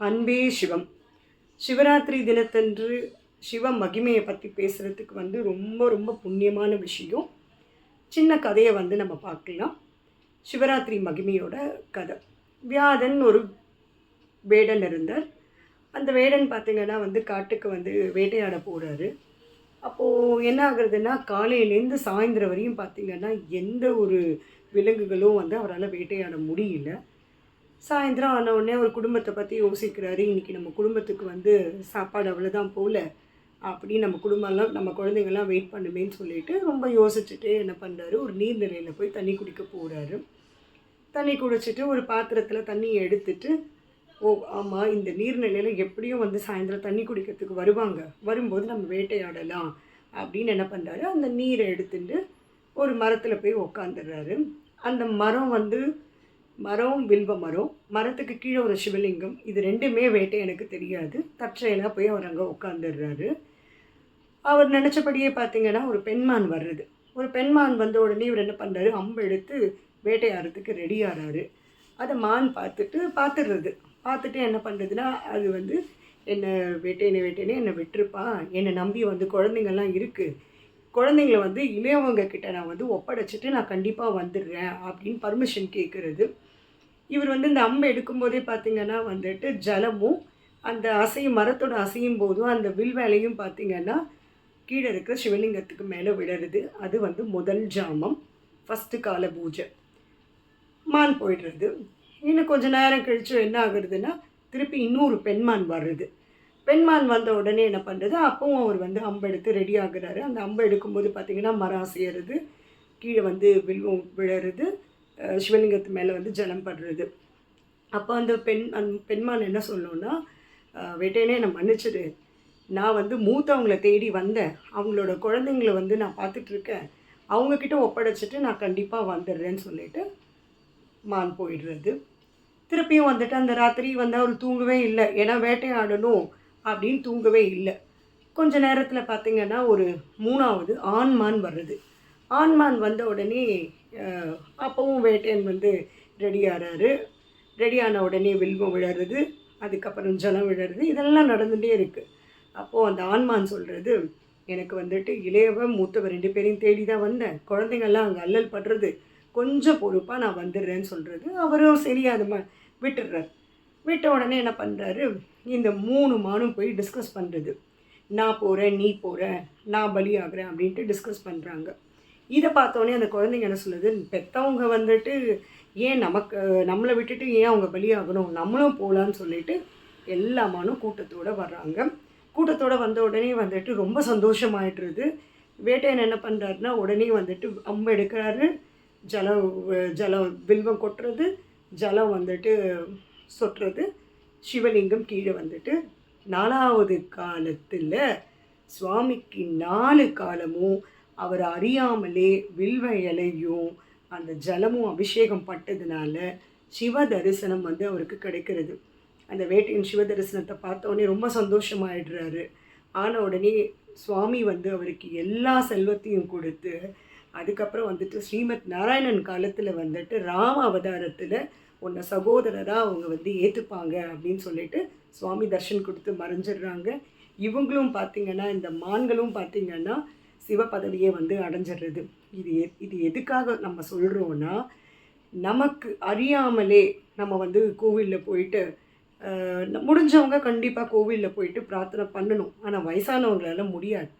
அன்பே சிவம். சிவராத்திரி தினத்தன்று சிவ மகிமையை பற்றி பேசுகிறதுக்கு வந்து ரொம்ப ரொம்ப புண்ணியமான விஷயம். சின்ன கதையை வந்து நம்ம பார்க்கலாம். சிவராத்திரி மகிமையோட கதை. வியாதன் ஒரு வேடன் இருந்தார். அந்த வேடன் பார்த்திங்கன்னா வந்து காட்டுக்கு வந்து வேட்டையாட போகிறாரு அப்போது என்ன ஆகுறதுன்னா காலையிலேருந்து சாயந்தரம் வரையும் பார்த்திங்கன்னா எந்த ஒரு விலங்குகளும் வந்து அவரால் வேட்டையாட முடியல. சாயந்தரம் ஆன உடனே ஒரு குடும்பத்தை பற்றி யோசிக்கிறாரு. இன்றைக்கி நம்ம குடும்பத்துக்கு வந்து சாப்பாடு அவ்வளோதான் போகல அப்படி நம்ம குடும்பம்லாம் நம்ம குழந்தைங்கள்லாம் வெயிட் பண்ணுமேன்னு சொல்லிட்டு ரொம்ப யோசிச்சுட்டு என்ன பண்ணுறாரு ஒரு நீர்நிலையில் போய் தண்ணி குடிக்க போகிறாரு தண்ணி குடிச்சிட்டு ஒரு பாத்திரத்தில் தண்ணியை எடுத்துட்டு ஓ ஆமாம் இந்த நீர்நிலையில் எப்படியும் வந்து சாயந்தரம் தண்ணி குடிக்கிறதுக்கு வருவாங்க. வரும்போது நம்ம வேட்டையாடலாம் அப்படின்னு என்ன பண்ணுறாரு அந்த நீரை எடுத்துட்டு ஒரு மரத்தில் போய் உக்காந்துடுறாரு. அந்த மரம் வந்து மரம் வில்வ மரம் மரத்துக்கு கீழே ஒரு சிவலிங்கம் இது ரெண்டுமே வேட்டை எனக்கு தெரியாது. தற்செயலாக போய் அவர் அங்கே உட்காந்துடுறாரு அவர் நினச்சபடியே பார்த்தீங்கன்னா ஒரு பெண்மான் வர்றது. ஒரு பெண்மான் வந்த உடனே இவர் என்ன பண்ணுறாரு அம்பு எடுத்து வேட்டையாடுறதுக்கு ரெடி ஆகிறாரு அதை மான் பார்த்துட்டு பார்த்துடுறது. பார்த்துட்டு என்ன பண்ணுறதுன்னா அது வந்து என்னை வேட்டையினை வேட்டையினே என்னை விட்டுருப்பா என்னை நம்பி வந்து குழந்தைங்கள்லாம் இருக்குது குழந்தைங்கள வந்து இளையவங்க கிட்ட நான் வந்து ஒப்படைச்சிட்டு நான் கண்டிப்பாக வந்துடுறேன் அப்படின்னு பர்மிஷன் கேட்குறது இவர் வந்து இந்த அம்பை எடுக்கும்போதே பார்த்திங்கன்னா வந்துட்டு ஜலமும் அந்த அசையும் மரத்தோட அசையும் போதும் அந்த வில் வேலையும் பார்த்தீங்கன்னா கீழே இருக்கிற சிவலிங்கத்துக்கு மேலே விழருது அது வந்து முதல் ஜாமம். ஃபஸ்ட்டு கால பூஜை. மான் போயிடுறது. இன்னும் கொஞ்சம் நேரம் கழிச்சு என்ன ஆகுறதுன்னா திருப்பி இன்னொரு பெண்மான் வர்றது. பெண்மான் வந்த உடனே என்ன பண்ணுறது அப்பவும் அவர் வந்து அம்பு எடுத்து ரெடி ஆகுறாரு. அந்த அம்பு எடுக்கும்போது பார்த்தீங்கன்னா மரம் அசையிறது கீழே வந்து வில்வம் விழறது சிவலிங்கத்து மேலே வந்து ஜலம் படுறது. அப்போ அந்த பெண் அந் பெண்மான் என்ன சொல்லணும்னா அஹ் வேட்டையனே என்னை மன்னிச்சிடு. நான் வந்து மூத்தவங்களை தேடி வந்தேன். அவங்களோட குழந்தைங்கள வந்து நான் பார்த்துட்ருக்கேன் அவங்கக்கிட்ட ஒப்படைச்சிட்டு நான் கண்டிப்பாக வந்துடுறேன்னு சொல்லிட்டு மான் போயிடுறது. திருப்பியும் வந்துட்டு அந்த ராத்திரி வந்து அவர் தூங்கவே இல்லை. ஏன்னா வேட்டையாடணும். அப்படின்னு தூங்கவே இல்லை. கொஞ்ச நேரத்தில் பார்த்தீங்கன்னா ஒரு மூணாவது ஆண்மான் வருது ஆண்மான் வந்த உடனே அப்பவும் வேட்டையன் வந்து ரெடி ஆகிறாரு ரெடி ஆன உடனே வில்வம் விழறது அதுக்கப்புறம் ஜலம் விழறது இதெல்லாம் நடந்துகிட்டே இருக்குது அப்போது அந்த ஆண்மான் சொல்கிறது எனக்கு வந்துட்டு இளையவ மூத்தவர் ரெண்டு பேரையும் தேடி தான் வந்தேன். குழந்தைங்கள்லாம் அங்கே அல்லல் படுறது கொஞ்சம் பொறுப்பாக நான் வந்துடுறேன்னு சொல்கிறது அவரும் சரி அது ம விட்டுடுறார். விட்ட உடனே என்ன பண்ணுறாரு இந்த மூணு மானும் போய் டிஸ்கஸ் பண்ணுறது நான் போகிறேன் நீ போகிற நான் பலி ஆகிறேன் அப்படின்ட்டு டிஸ்கஸ் பண்ணுறாங்க இதை பார்த்தோன்னே அந்த குழந்தைங்க என்ன சொல்லுது? பெற்றவங்க வந்துட்டு ஏன் நமக்கு நம்மளை விட்டுட்டு ஏன் அவங்க பலியாகணும்? நம்மளும் போகலான்னு சொல்லிட்டு எல்லா மானும் கூட்டத்தோடு வர்றாங்க. கூட்டத்தோடு வந்த உடனே வந்துட்டு ரொம்ப சந்தோஷமாயிட்டுருது வேட்டையன் என்ன பண்ணுறாருன்னா உடனே வந்துட்டு அம்பு எடுக்கிறாரு. ஜலம் ஜலம் வில்வம் கொட்டுறது. ஜலம் வந்துட்டு சொல்கிறது சிவலிங்கம் கீழே வந்துட்டு நாலாவது காலத்தில் சுவாமிக்கு நாலு காலமும் அவர் அறியாமலே வில்வ இலையும் அந்த ஜலமும் அபிஷேகம் பட்டதுனால சிவ தரிசனம் வந்து அவருக்கு கிடைக்கிறது. அந்த வேட்டையின் சிவ தரிசனத்தை பார்த்தோடனே ரொம்ப சந்தோஷமாயிடுறாரு. ஆன உடனே சுவாமி வந்து அவருக்கு எல்லா செல்வத்தையும் கொடுத்து அதுக்கப்புறம் வந்துட்டு ஸ்ரீமத் நாராயணன் காலத்தில் வந்துட்டு ராம அவதாரத்தில் உன்னை சகோதரராக அவங்க வந்து ஏற்றுப்பாங்க அப்படின்னு சொல்லிட்டு சுவாமி தர்ஷன் கொடுத்து மறைஞ்சிடுறாங்க. இவங்களும் பார்த்திங்கன்னா இந்த மான்களும் பார்த்திங்கன்னா சிவ பதவியை வந்து அடைஞ்சிடுறது. இது எ இது எதுக்காக நம்ம சொல்கிறோன்னா நமக்கு அறியாமலே நம்ம வந்து கோவிலில் போயிட்டு முடிஞ்சவங்க கண்டிப்பாக கோவிலில் போயிட்டு பிரார்த்தனை பண்ணணும். ஆனால் வயசானவங்களால முடியாது.